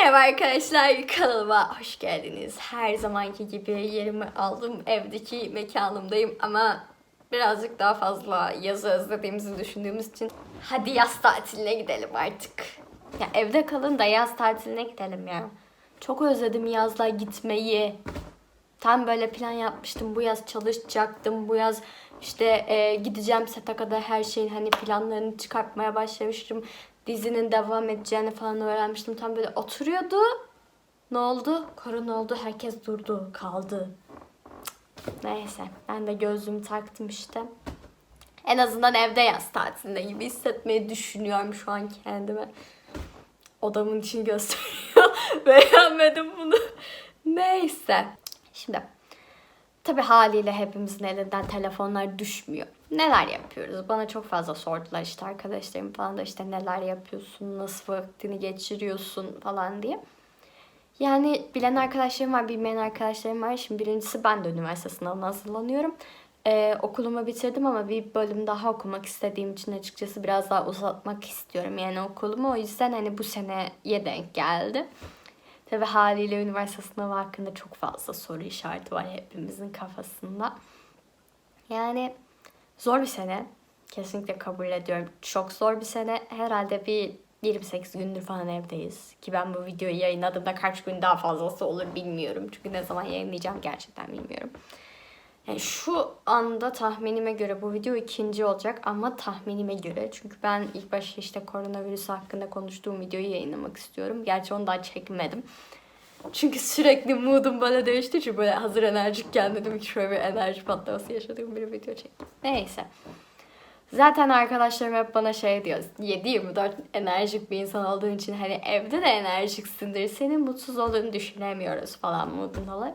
Merhaba arkadaşlar kanalıma hoş geldiniz. Her zamanki gibi yerimi aldım. Evdeki mekanımdayım ama birazcık daha fazla yazı özlediğimizi düşündüğümüz için hadi yaz tatiline gidelim artık. Ya evde kalın da yaz tatiline gidelim ya. Çok özledim yazla gitmeyi. Tam böyle plan yapmıştım. Bu yaz çalışacaktım. Bu yaz işte e, gideceğim sete kadar her şeyin hani planlarını çıkartmaya başlamıştım. Dizinin devam edeceğini falan öğrenmiştim. Tam böyle oturuyordu. Ne oldu? Korona oldu. Herkes durdu. Kaldı. Neyse. Ben de gözlüğümü taktım işte. En azından evde yaz tatilinde gibi hissetmeyi düşünüyorum şu an kendime. Odamın için gösteriyor. Beğenmedim bunu. Neyse. Şimdi tabii haliyle hepimizin elinden telefonlar düşmüyor. Neler yapıyoruz? Bana çok fazla sordular işte arkadaşlarım falan da işte neler yapıyorsun, nasıl vaktini geçiriyorsun falan diye. Yani bilen arkadaşlarım var, bilmeyen arkadaşlarım var. Şimdi birincisi ben de üniversite sınavına hazırlanıyorum. Ee, okulumu bitirdim ama bir bölüm daha okumak istediğim için açıkçası biraz daha uzatmak istiyorum yani okulumu. O yüzden hani bu seneye denk geldi. Tabi haliyle üniversite sınavı hakkında çok fazla soru işareti var hepimizin kafasında. Yani zor bir sene. Kesinlikle kabul ediyorum. Çok zor bir sene. Herhalde bir 28 gündür falan evdeyiz. Ki ben bu videoyu yayınladığımda kaç gün daha fazlası olur bilmiyorum. Çünkü ne zaman yayınlayacağım gerçekten bilmiyorum. Şu anda tahminime göre bu video ikinci olacak ama tahminime göre. Çünkü ben ilk başta işte koronavirüs hakkında konuştuğum videoyu yayınlamak istiyorum. Gerçi onu daha çekmedim. Çünkü sürekli moodum böyle değişti. Çünkü böyle hazır enerjikken dedim ki şöyle bir enerji patlaması yaşadığım bir video çekeyim. Neyse. Zaten arkadaşlarım hep bana şey diyor. 7-24 enerjik bir insan olduğun için hani evde de enerjiksindir. Senin mutsuz olduğunu düşünemiyoruz falan modun dolayı.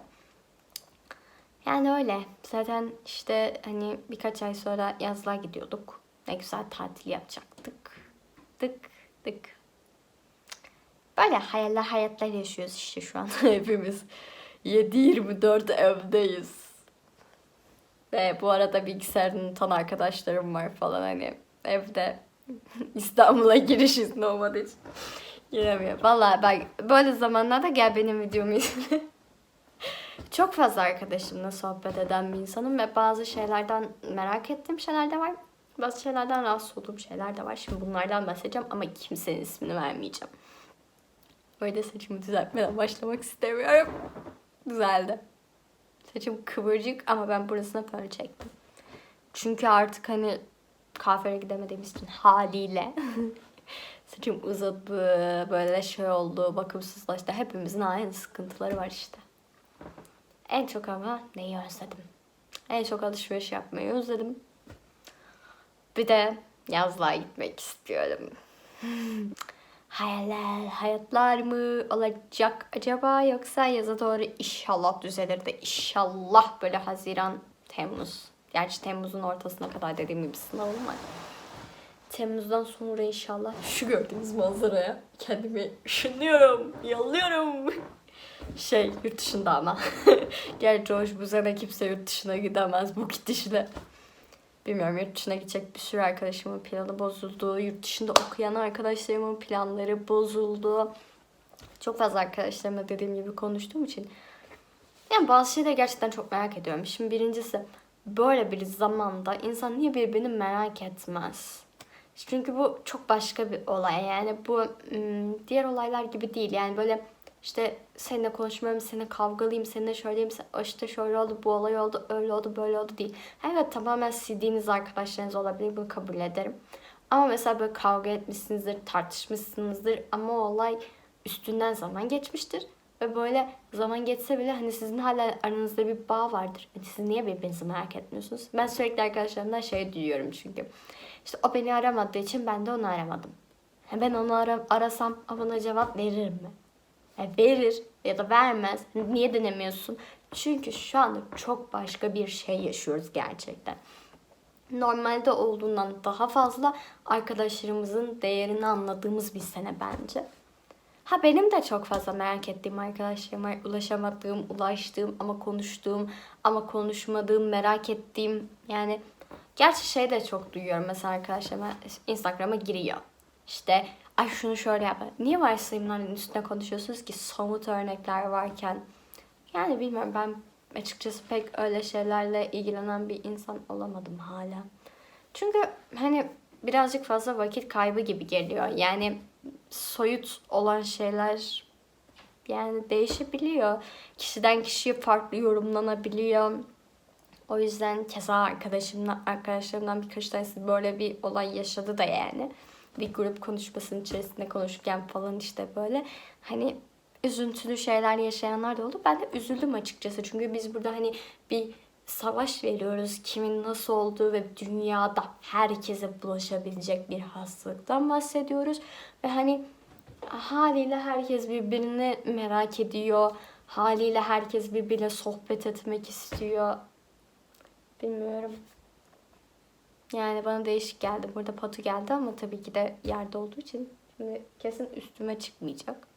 Yani öyle. Zaten işte hani birkaç ay sonra yazlığa gidiyorduk. Ne güzel tatil yapacaktık. Tık tık. Böyle hayaller hayatlar yaşıyoruz işte şu an hepimiz. 7-24 evdeyiz. Ve bu arada bilgisayarını unutan arkadaşlarım var falan hani evde İstanbul'a giriş izni olmadığı için giremiyor. Vallahi ben böyle zamanlarda gel benim videomu izle. Çok fazla arkadaşımla sohbet eden bir insanım ve bazı şeylerden merak ettiğim şeyler de var. Bazı şeylerden rahatsız olduğum şeyler de var. Şimdi bunlardan bahsedeceğim ama kimsenin ismini vermeyeceğim. Böyle saçımı düzeltmeden başlamak istemiyorum. Güzeldi. Saçım kıvırcık ama ben burasına fön çektim. Çünkü artık hani kahveye gidemediğimiz için haliyle saçım uzadı, böyle şey oldu, bakımsızlaştı. Hepimizin aynı sıkıntıları var işte. En çok ama neyi özledim? En çok alışveriş yapmayı özledim. Bir de yazlığa gitmek istiyorum. Hayaller, hayatlar mı olacak acaba yoksa yaza doğru inşallah düzelir de inşallah böyle Haziran, Temmuz. Gerçi Temmuz'un ortasına kadar dediğim gibi sınavım var. Temmuz'dan sonra inşallah şu gördüğünüz manzaraya kendimi ışınlıyorum, yolluyorum. Şey yurt dışında ama. Gerçi hoş bu sene kimse yurt dışına gidemez bu gidişle. Bilmiyorum yurt dışına gidecek bir sürü arkadaşımın planı bozuldu. Yurt dışında okuyan arkadaşlarımın planları bozuldu. Çok fazla arkadaşlarımla dediğim gibi konuştuğum için. Yani bazı şeyleri gerçekten çok merak ediyorum. Şimdi birincisi böyle bir zamanda insan niye birbirini merak etmez? Çünkü bu çok başka bir olay. Yani bu ım, diğer olaylar gibi değil. Yani böyle işte seninle konuşmuyorum, seninle kavgalıyım, seninle şöyleyim, işte şöyle oldu, bu olay oldu, öyle oldu, böyle oldu değil. Evet tamamen sildiğiniz arkadaşlarınız olabilir, bunu kabul ederim. Ama mesela böyle kavga etmişsinizdir, tartışmışsınızdır ama o olay üstünden zaman geçmiştir. Ve böyle zaman geçse bile hani sizin hala aranızda bir bağ vardır. Hani siz niye birbirinizi merak etmiyorsunuz? Ben sürekli arkadaşlarımdan şey duyuyorum çünkü. İşte o beni aramadığı için ben de onu aramadım. Ben onu ara- arasam o cevap verir mi? E, verir ya da vermez. Niye denemiyorsun? Çünkü şu anda çok başka bir şey yaşıyoruz gerçekten. Normalde olduğundan daha fazla arkadaşlarımızın değerini anladığımız bir sene bence. Ha benim de çok fazla merak ettiğim arkadaşlarım var. Ulaşamadığım, ulaştığım ama konuştuğum ama konuşmadığım, merak ettiğim yani gerçi şey de çok duyuyorum mesela arkadaşlarıma Instagram'a giriyor. İşte ay şunu şöyle yap. Niye varsayımların üstüne konuşuyorsunuz ki somut örnekler varken? Yani bilmiyorum ben açıkçası pek öyle şeylerle ilgilenen bir insan olamadım hala. Çünkü hani birazcık fazla vakit kaybı gibi geliyor. Yani soyut olan şeyler yani değişebiliyor. Kişiden kişiye farklı yorumlanabiliyor. O yüzden keza arkadaşımla, arkadaşlarımdan birkaç tanesi böyle bir olay yaşadı da yani. Bir grup konuşmasının içerisinde konuşurken falan işte böyle hani üzüntülü şeyler yaşayanlar da oldu. Ben de üzüldüm açıkçası. Çünkü biz burada hani bir savaş veriyoruz. Kimin nasıl olduğu ve dünyada herkese bulaşabilecek bir hastalıktan bahsediyoruz. Ve hani haliyle herkes birbirini merak ediyor. Haliyle herkes birbirine sohbet etmek istiyor. Bilmiyorum. Yani bana değişik geldi. Burada patu geldi ama tabii ki de yerde olduğu için şimdi kesin üstüme çıkmayacak.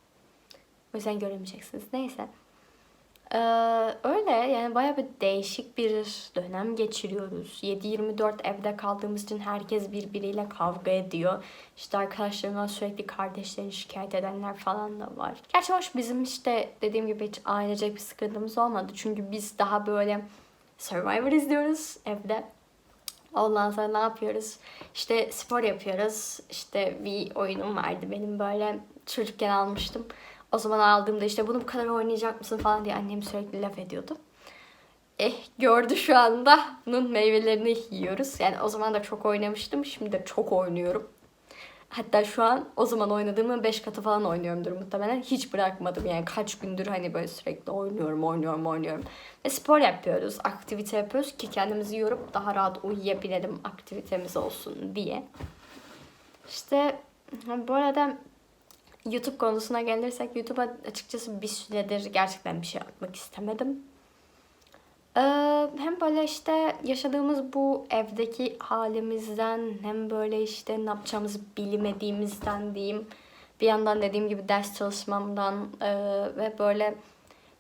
O yüzden göremeyeceksiniz. Neyse. Ee, öyle yani baya bir değişik bir dönem geçiriyoruz. 7-24 evde kaldığımız için herkes birbiriyle kavga ediyor. İşte arkadaşlarımdan sürekli kardeşlerini şikayet edenler falan da var. Gerçi hoş bizim işte dediğim gibi hiç ailecek bir sıkıntımız olmadı. Çünkü biz daha böyle Survivor izliyoruz evde. Ondan sonra ne yapıyoruz? İşte spor yapıyoruz. İşte bir oyunum vardı benim böyle çocukken almıştım. O zaman aldığımda işte bunu bu kadar oynayacak mısın falan diye annem sürekli laf ediyordu. Eh gördü şu anda bunun meyvelerini yiyoruz. Yani o zaman da çok oynamıştım. Şimdi de çok oynuyorum. Hatta şu an o zaman oynadığımın 5 katı falan oynuyorumdur muhtemelen. Hiç bırakmadım yani kaç gündür hani böyle sürekli oynuyorum, oynuyorum, oynuyorum. Ve spor yapıyoruz, aktivite yapıyoruz ki kendimizi yorup daha rahat uyuyabilelim aktivitemiz olsun diye. İşte bu arada YouTube konusuna gelirsek YouTube'a açıkçası bir süredir gerçekten bir şey atmak istemedim. Ee, hem böyle işte yaşadığımız bu evdeki halimizden hem böyle işte ne yapacağımızı bilmediğimizden diyeyim. Bir yandan dediğim gibi ders çalışmamdan e, ve böyle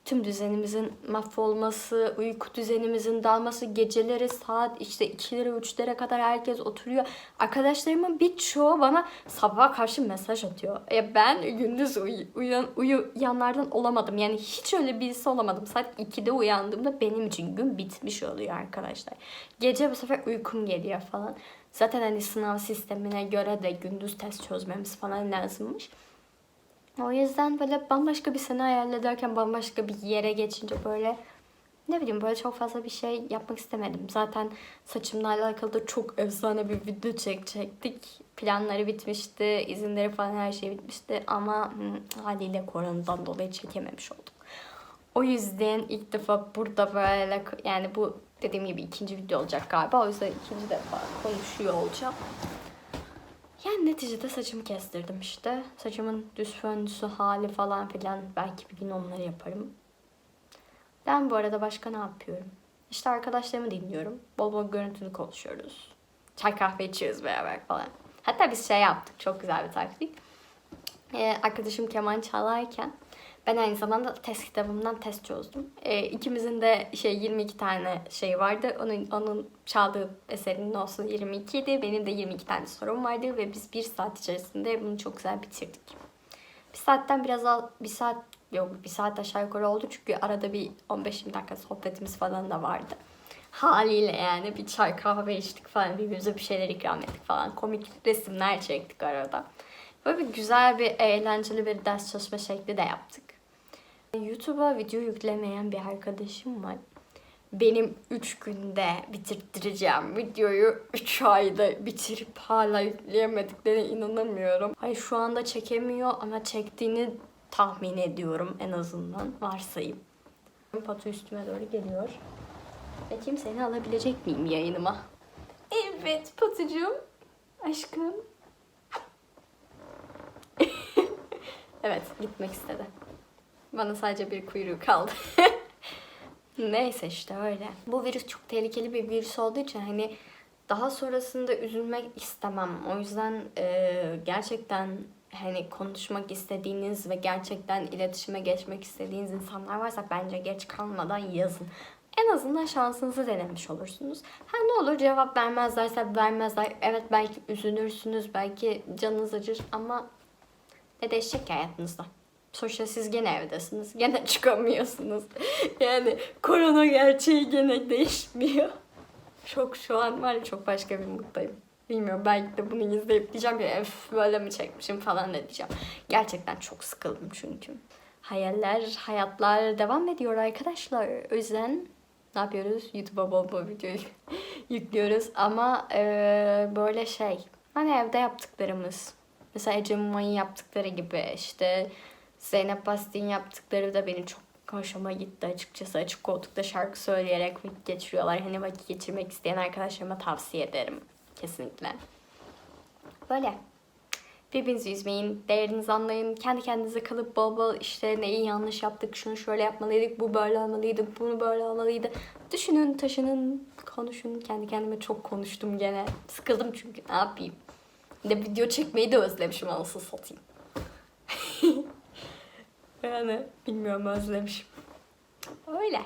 tüm düzenimizin mahvolması, uyku düzenimizin dalması, geceleri saat işte 2'lere 3'lere kadar herkes oturuyor. Arkadaşlarımın birçoğu bana sabaha karşı mesaj atıyor. E ben gündüz uy- uyan, uyuyanlardan olamadım. Yani hiç öyle birisi olamadım. Saat 2'de uyandığımda benim için gün bitmiş oluyor arkadaşlar. Gece bu sefer uykum geliyor falan. Zaten hani sınav sistemine göre de gündüz test çözmemiz falan lazımmış. O yüzden böyle bambaşka bir sene hayal ederken bambaşka bir yere geçince böyle ne bileyim böyle çok fazla bir şey yapmak istemedim. Zaten saçımla alakalı da çok efsane bir video çekecektik. Planları bitmişti, izinleri falan her şey bitmişti ama hı, haliyle koronadan dolayı çekememiş olduk. O yüzden ilk defa burada böyle yani bu dediğim gibi ikinci video olacak galiba. O yüzden ikinci defa konuşuyor olacağım. Yani neticede saçımı kestirdim işte. Saçımın düz föndüsü hali falan filan. Belki bir gün onları yaparım. Ben bu arada başka ne yapıyorum? İşte arkadaşlarımı dinliyorum. Bol bol görüntülü konuşuyoruz. Çay kahve içiyoruz beraber falan. Hatta biz şey yaptık. Çok güzel bir taktik. Ee, arkadaşım keman çalarken ben aynı zamanda test kitabımdan test çözdüm. E, ikimizin de şey 22 tane şey vardı. Onun onun çaldığı eserinin olsun 22 idi. Benim de 22 tane sorum vardı ve biz bir saat içerisinde bunu çok güzel bitirdik. Bir saatten biraz al, bir saat yok bir saat aşağı yukarı oldu çünkü arada bir 15-20 dakika sohbetimiz falan da vardı. Haliyle yani bir çay kahve içtik falan birbirimize bir şeyler ikram ettik falan. Komik resimler çektik arada. Böyle bir güzel bir eğlenceli bir ders çalışma şekli de yaptık. YouTube'a video yüklemeyen bir arkadaşım var. Benim 3 günde bitirttireceğim videoyu 3 ayda bitirip hala yükleyemediklerine inanamıyorum. Hayır şu anda çekemiyor ama çektiğini tahmin ediyorum en azından varsayım. Patu üstüme doğru geliyor. Bakayım seni alabilecek miyim yayınıma? Evet Patucuğum. Aşkım. evet gitmek istedi. Bana sadece bir kuyruğu kaldı. Neyse işte öyle. Bu virüs çok tehlikeli bir virüs olduğu için hani daha sonrasında üzülmek istemem. O yüzden e, gerçekten hani konuşmak istediğiniz ve gerçekten iletişime geçmek istediğiniz insanlar varsa bence geç kalmadan yazın. En azından şansınızı denemiş olursunuz. Ha ne olur cevap vermezlerse vermezler. Evet belki üzülürsünüz, belki canınız acır ama ne değişecek ki hayatınızda? Sonuçta siz gene evdesiniz. Gene çıkamıyorsunuz. Yani korona gerçeği gene değişmiyor. Çok şu an var ya çok başka bir mutluyum. Bilmiyorum belki de bunu izleyip diyeceğim ya böyle mi çekmişim falan ne diyeceğim. Gerçekten çok sıkıldım çünkü. Hayaller, hayatlar devam ediyor arkadaşlar. O yüzden ne yapıyoruz? YouTube'a bol bol video yüklüyoruz. Ama eee, böyle şey. Hani evde yaptıklarımız. Mesela Ece Mumay'ın yaptıkları gibi işte Zeynep Bastik'in yaptıkları da benim çok hoşuma gitti açıkçası. Açık koltukta şarkı söyleyerek vakit geçiriyorlar. Hani vakit geçirmek isteyen arkadaşlarıma tavsiye ederim. Kesinlikle. Böyle. Birbirinizi üzmeyin, değerinizi anlayın. Kendi kendinize kalıp bol bol işte neyi yanlış yaptık, şunu şöyle yapmalıydık, bu böyle olmalıydı, bunu böyle olmalıydı. Düşünün, taşının, konuşun. Kendi kendime çok konuştum gene. Sıkıldım çünkü ne yapayım. De video çekmeyi de özlemişim anasını satayım. Yani bilmiyorum özlemişim. Öyle.